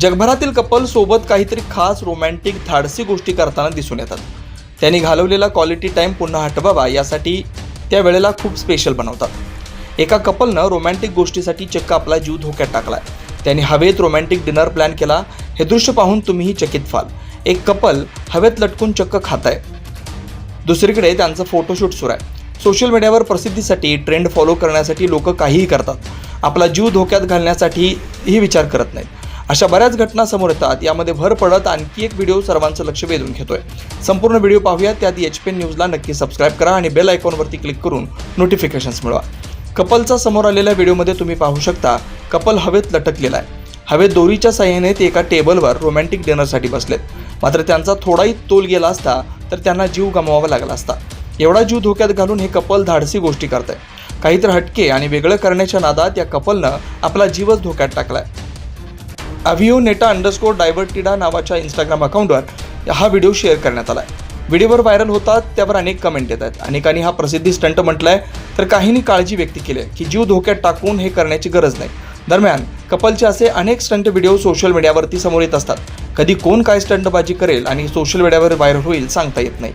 जगभरातील कपल सोबत काहीतरी खास रोमॅन्टिक धाडसी गोष्टी करताना दिसून येतात. त्यांनी घालवलेला क्वालिटी टाईम पुन्हा हटवावा यासाठी त्या वेळेला खूप स्पेशल बनवतात. एका कपलनं रोमॅन्टिक गोष्टीसाठी चक्क आपला जीव धोक्यात टाकला त्यांनी हवेत रोमॅन्टिक डिनर प्लॅन केला. हे दृश्य पाहून तुम्हीही चकित व्हाल. एक कपल हवेत लटकून चक्क खात आहे दुसरीकडे त्यांचं फोटोशूट सुरू आहे. सोशल मीडियावर प्रसिद्धीसाठी ट्रेंड फॉलो करण्यासाठी लोक काहीही करतात. आपला जीव धोक्यात घालण्यासाठी ही विचार करत नाहीत. अशा बऱ्याच घटना समोर येतात. यामध्ये भर पडत आणखी एक व्हिडिओ सर्वांचं लक्ष वेधून घेतोय. संपूर्ण व्हिडिओ पाहूया त्यात एच पी न्यूजला नक्की सबस्क्राईब करा आणि बेल आयकॉनवरती क्लिक करून नोटिफिकेशन्स मिळवा. कपलचा समोर आलेल्या व्हिडिओमध्ये तुम्ही पाहू शकता कपल हवेत लटकलेला आहे. हवेत दोरीच्या साह्याने ते एका टेबलवर रोमॅन्टिक डिनरसाठी बसलेत. मात्र त्यांचा थोडाही तोल गेला असता तर त्यांना जीव गमवावा लागला असता. एवढा जीव धोक्यात घालून हे कपल धाडसी गोष्टी करत आहे काहीतरी हटके आणि वेगळं करण्याच्या नादात या कपलनं आपला जीवच धोक्यात टाकलाय. अभियो नेटा अंडरस्कोर डायव्हर्टिडा नावाच्या इंस्टाग्राम अकाउंटवर हा व्हिडिओ शेअर करण्यात आला आहे व्हिडिओवर व्हायरल होतात त्यावर अनेक कमेंट येत आहेत. अनेकांनी हा प्रसिद्धी स्टंट म्हटलाय तर काहींनी काळजी व्यक्त केली आहे की जीव धोक्यात टाकून हे करण्याची गरज नाही. दरम्यान कपलचे असे अनेक स्टंट व्हिडिओ सोशल मीडियावरती समोर येत असतात. कधी कोण काय स्टंटबाजी करेल आणि सोशल मीडियावर व्हायरल होईल सांगता येत नाही.